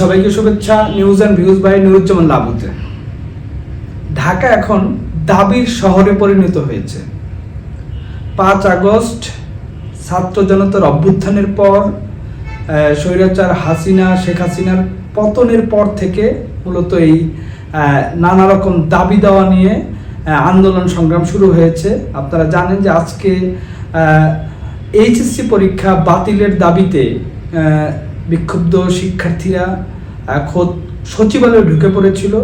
সবাইকে শুভেচ্ছা news and views by নিউজ্জামান লাবুতে। ঢাকা এখন দাবির শহরে পরিণত হয়েছে। পাঁচ আগস্ট ছাত্র জনতার অভ্যুত্থানের পর স্বৈরাচার হাসিনা, শেখ হাসিনার পতনের পর থেকে মূলত এই নানা রকম দাবি দেওয়া নিয়ে আন্দোলন সংগ্রাম শুরু হয়েছে। আপনারা জানেন যে আজকে এইচএসসি পরীক্ষা বাতিলের দাবিতে বিক্ষুব্ধ শিক্ষার্থীরা খোদ সচিবালয়ে ঢুকে পড়েছিল।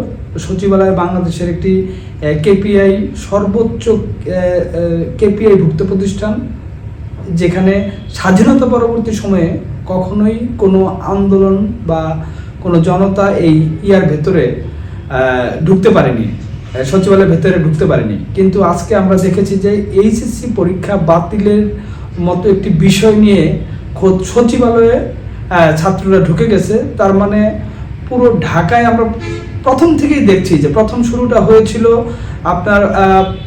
সচিবালয় বাংলাদেশের একটি কেপিআই সর্বোচ্চ কেপিআই ভুক্ত প্রতিষ্ঠান, যেখানে স্বাধীনতা পরবর্তী সময়ে কখনোই কোনো আন্দোলন বা কোনো জনতা এই ইয়ার ভেতরে ঢুকতে পারেনি। সচিবালয়ের ভেতরে ঢুকতে পারেনি। কিন্তু আজকে আমরা দেখেছি যে এইচএসসি পরীক্ষা বাতিলের মতো একটি বিষয় নিয়ে খোদ সচিবালয়ে ছাত্ররা ঢুকে গেছে। তার মানে পুরো ঢাকায় আমরা প্রথম থেকেই দেখছি যে প্রথম শুরুটা হয়েছিল আপনার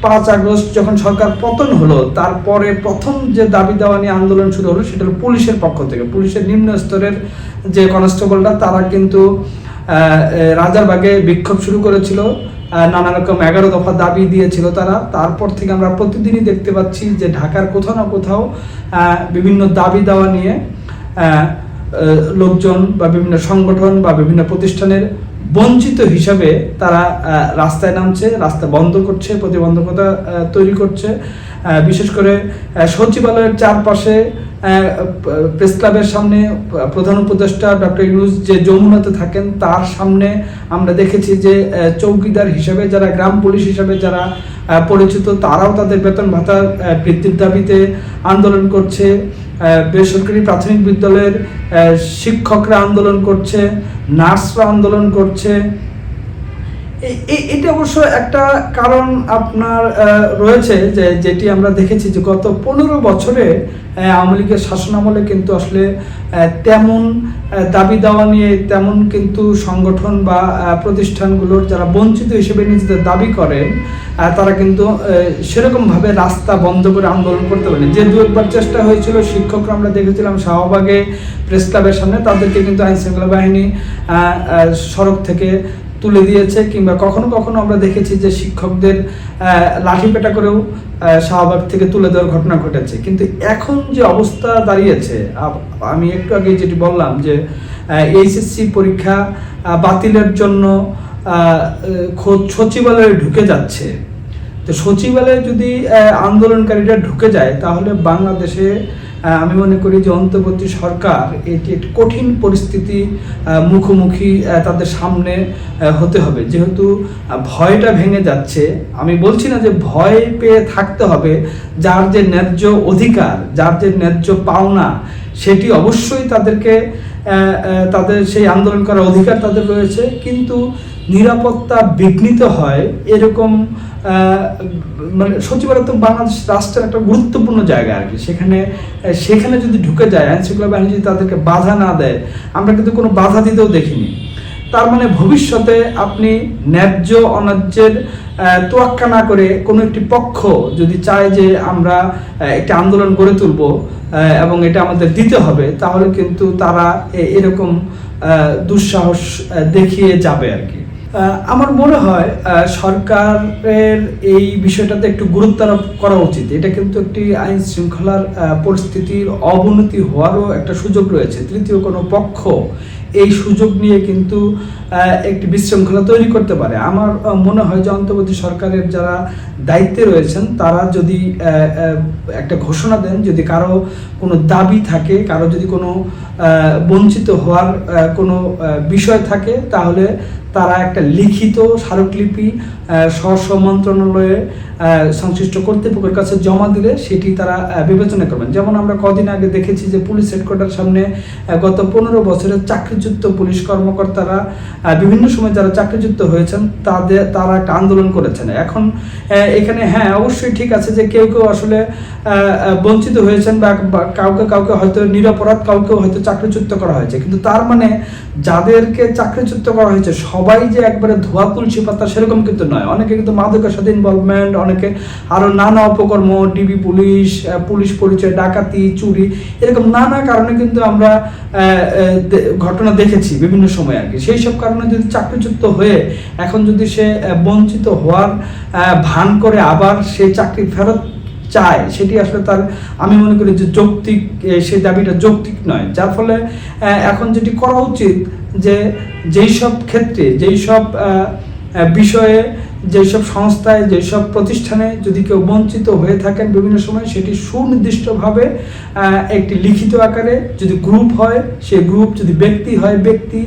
পাঁচ আগস্ট যখন সরকার পতন হলো, তারপরে প্রথম যে দাবি দেওয়া নিয়ে আন্দোলন শুরু হলো সেটা হলো পুলিশের পক্ষ থেকে। পুলিশের নিম্ন স্তরের যে কনস্টেবলরা তারা কিন্তু রাজারবাগে বিক্ষোভ শুরু করেছিল। নানা রকম এগারো দফা দাবি দিয়েছিল তারা। তারপর থেকে আমরা প্রতিদিনই দেখতে পাচ্ছি যে ঢাকার কোথাও না কোথাও বিভিন্ন দাবি দেওয়া নিয়ে লোকজন বা বিভিন্ন সংগঠন বা বিভিন্ন প্রতিষ্ঠানের বঞ্চিত হিসাবে তারা রাস্তায় নামছে, রাস্তা বন্ধ করছে, প্রতিবন্ধকতা তৈরি করছে। বিশেষ করে সচিবালয়ের চারপাশে প্রেস ক্লাবের সামনে প্রধান উপদেষ্টা ডক্টর ইউনুস যে যমুনাতে থাকেন, তার সামনে আমরা দেখেছি যে চৌকিদার হিসেবে যারা, গ্রাম পুলিশ হিসেবে যারা পরিচিত, তারাও তাদের বেতন ভাতা বৃদ্ধির দাবিতে আন্দোলন করছে। বেসরকারি প্রাথমিক বিদ্যালয়ের শিক্ষকরা আন্দোলন করছে, নার্সরা আন্দোলন করছে। এটা অবশ্য একটা কারণ আপনার রয়েছে যে যেটি আমরা দেখেছি যে গত পনেরো বছরে আওয়ামী লীগের শাসনামলে কিন্তু আসলে তেমন দাবি দেওয়া নিয়ে তেমন কিন্তু সংগঠন বা প্রতিষ্ঠানগুলোর যারা বঞ্চিত হিসেবে নিজেদের দাবি করেন তারা কিন্তু সেরকমভাবে রাস্তা বন্ধ করে আন্দোলন করতে পারেনি। যে দু একবার চেষ্টা হয়েছিল, শিক্ষকরা আমরা দেখেছিলাম শাহবাগে প্রেস ক্লাবের সামনে, তাদেরকে কিন্তু আইন শৃঙ্খলা বাহিনী সড়ক থেকে তুলে দিয়েছে, কিংবা কখনো কখনো আমরা দেখেছি যে শিক্ষকদের লাঠি পেটা করেও শাহবাগ থেকে তুলে দেওয়ার ঘটনা ঘটেছে। কিন্তু এখন যে অবস্থা দাঁড়িয়েছে আমি একটু আগে যেটি বললাম যে এইচএসসি পরীক্ষা বাতিলের জন্য সচিবালয়ে ঢুকে যাচ্ছে। তো সচিবালয়ে যদি আন্দোলনকারীরা ঢুকে যায়, তাহলে বাংলাদেশে আমি মনে করি যে অন্তর্বর্তী সরকার এটি একটি কঠিন পরিস্থিতি মুখোমুখি তাদের সামনে হতে হবে। যেহেতু ভয়টা ভেঙে যাচ্ছে, আমি বলছি না যে ভয় পেয়ে থাকতে হবে, যার যে ন্যায্য অধিকার, যার যে ন্যায্য পাওনা, সেটি অবশ্যই তাদেরকে তাদের সেই আন্দোলন করার অধিকার তাদের রয়েছে। কিন্তু নিরাপত্তা বিঘ্নিত হয়, এরকম মানে সচিবালয় তো বাংলাদেশ রাষ্ট্রের একটা গুরুত্বপূর্ণ জায়গা আর কি। সেখানে সেখানে যদি ঢুকে যায় আইন শৃঙ্খলা বাহিনী যদি তাদেরকে বাধা না দেয়, আমরা কিন্তু কোনো বাধা দিতেও দেখিনি। তার মানে ভবিষ্যতে আপনি ন্যায্য, অন্যায্যের তোয়াক্কা না করে কোনো একটি পক্ষ যদি চায় যে আমরা একটি আন্দোলন গড়ে তুলব এবং এটা আমাদের দিতে হবে, তাহলে কিন্তু তারা এরকম দুঃসাহস দেখিয়ে যাবে আর কি। আমার মনে হয় সরকারের এই বিষয়টাতে একটু গুরুত্ব আরোপ করা উচিত। এটা কিন্তু একটি আইন শৃঙ্খলার পরিস্থিতির অবনতি হওয়ারও একটা সুযোগ রয়েছে। তৃতীয় কোনো পক্ষ এই সুযোগ নিয়ে কিন্তু একটি বিশৃঙ্খলা তৈরি করতে পারে। আমার মনে হয় যে অন্তর্বর্তী সরকারের যারা দায়িত্বে রয়েছেন, তারা যদি একটা ঘোষণা দেন যদি কারও কোনো দাবি থাকে, কারও যদি কোনো বঞ্চিত হওয়ার কোনো বিষয় থাকে, তাহলে তারা একটা লিখিত স্মারকলিপি স্ব মন্ত্রণালয়ে সংশ্লিষ্ট কর্তৃপক্ষের কাছে জমা দিলে সেটি তারা বিবেচনা করবেন। যেমন আমরা কদিন আগে দেখেছি যে পুলিশ হেডকোয়ার্টার সামনে গত পনেরো বছরের চাকরিযুক্ত পুলিশ কর্মকর্তারা বিভিন্ন সময় যারা চাকরিযুক্ত হয়েছেন, তাদের, তারা একটা আন্দোলন করেছেন। এখন এখানে হ্যাঁ অবশ্যই ঠিক আছে যে কেউ কেউ আসলে বঞ্চিত হয়েছেন বা কাউকে কাউকে হয়তো নিরপরাধ, কাউকে হয়তো চাকরিচ্যুত করা হয়েছে। কিন্তু তার মানে যাদেরকে চাকরিচ্যুত করা হয়েছে, সবাই যে একবারে ধোয়া তুলসী পাতা সেরকম কিন্তু নয়। অনেকে কিন্তু মাদকের সাথে ইনভলভমেন্ট অনেকে আরও নানা অপকর্ম, ডিবি পুলিশ পুলিশ পরিচয়, ডাকাতি, চুরি, এরকম নানা কারণে কিন্তু আমরা ঘটনা দেখেছি বিভিন্ন সময় আর কি। সেই সব কারণে যদি চাকরিচ্যুত হয়ে এখন যদি সে বঞ্চিত হওয়ার ভান করে আবার সে চাকরি ফেরত চায়, সেটি আসলে তার, আমি মনে করি যে যৌক্তিক সেই দাবিটা যৌক্তিক নয়। যার ফলে এখন যেটি করা উচিত যে যেই সব ক্ষেত্রে, যেই সব বিষয়ে, যেই সব সংস্থায়, যেই সব প্রতিষ্ঠানে যদি কেউ বঞ্চিত হয়ে থাকেন বিভিন্ন সময়, সেটি সুনির্দিষ্টভাবে একটি লিখিত আকারে যদি গ্রুপ হয় সেই গ্রুপ যদি ব্যক্তি হয়, ব্যক্তি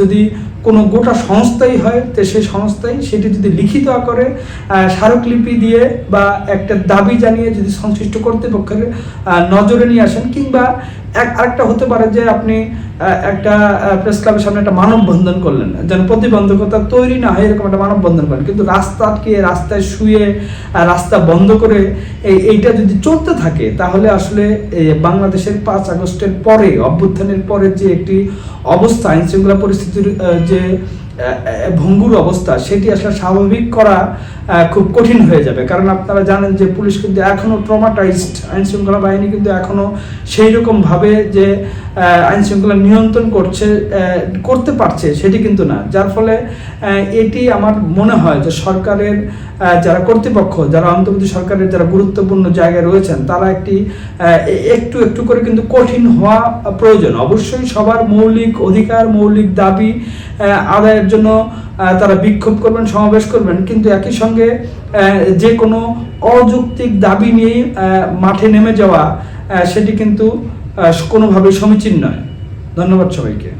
যদি কোনো গোটা সংস্থাই হয় তো সেই সংস্থাই সেটি যদি লিখিত আকারে স্মারকলিপি দিয়ে বা একটা দাবি জানিয়ে যদি সংশ্লিষ্ট কর্তৃপক্ষের নজরে নিয়ে আসেন কিংবা এক আরেকটা হতে পারে যে আপনি একটা প্রেস ক্লাবের সামনে একটা মানববন্ধন করলেন যেন প্রতিবন্ধকতা তৈরি না হয় এরকম একটা মানববন্ধন করেন। কিন্তু রাস্তা আটকে রাস্তায় শুয়ে রাস্তা বন্ধ করে এই এইটা যদি চলতে থাকে তাহলে আসলে বাংলাদেশের পাঁচ আগস্টের পরে অভ্যুত্থানের পরে যে একটি অবস্থা আইন শৃঙ্খলা পরিস্থিতির আহ, যে ভঙ্গুর অবস্থা, সেটি আসলে স্বাভাবিক করা খুব কঠিন হয়ে যাবে। কারণ আপনারা জানেন যে, পুলিশ কিন্তু এখনও ট্রমাটাইজড আইনশৃঙ্খলা বাহিনী কিন্তু এখনও সেই রকমভাবে যে আইনশৃঙ্খলা আইন শৃঙ্খলা নিয়ন্ত্রণ করছে করতে পারছে, সেটি কিন্তু না। যার ফলে এটি আমার মনে হয় যে সরকারের যারা কর্তৃপক্ষ যারা অন্তর্বর্তী সরকারের যারা গুরুত্বপূর্ণ জায়গায় রয়েছেন তারা একটি একটু একটু করে কিন্তু কঠিন হওয়া প্রয়োজন। অবশ্যই সবার মৌলিক অধিকার মৌলিক দাবি আদায়ের জন্য তারা বিক্ষোভ করবেন সমাবেশ করবেন কিন্তু একই সঙ্গে যে কোনো অযৌক্তিক দাবি নিয়ে মাঠে নেমে যাওয়া সেটি কিন্তু আহ, কোনোভাবেই সমীচীন নয়। ধন্যবাদ সবাইকে।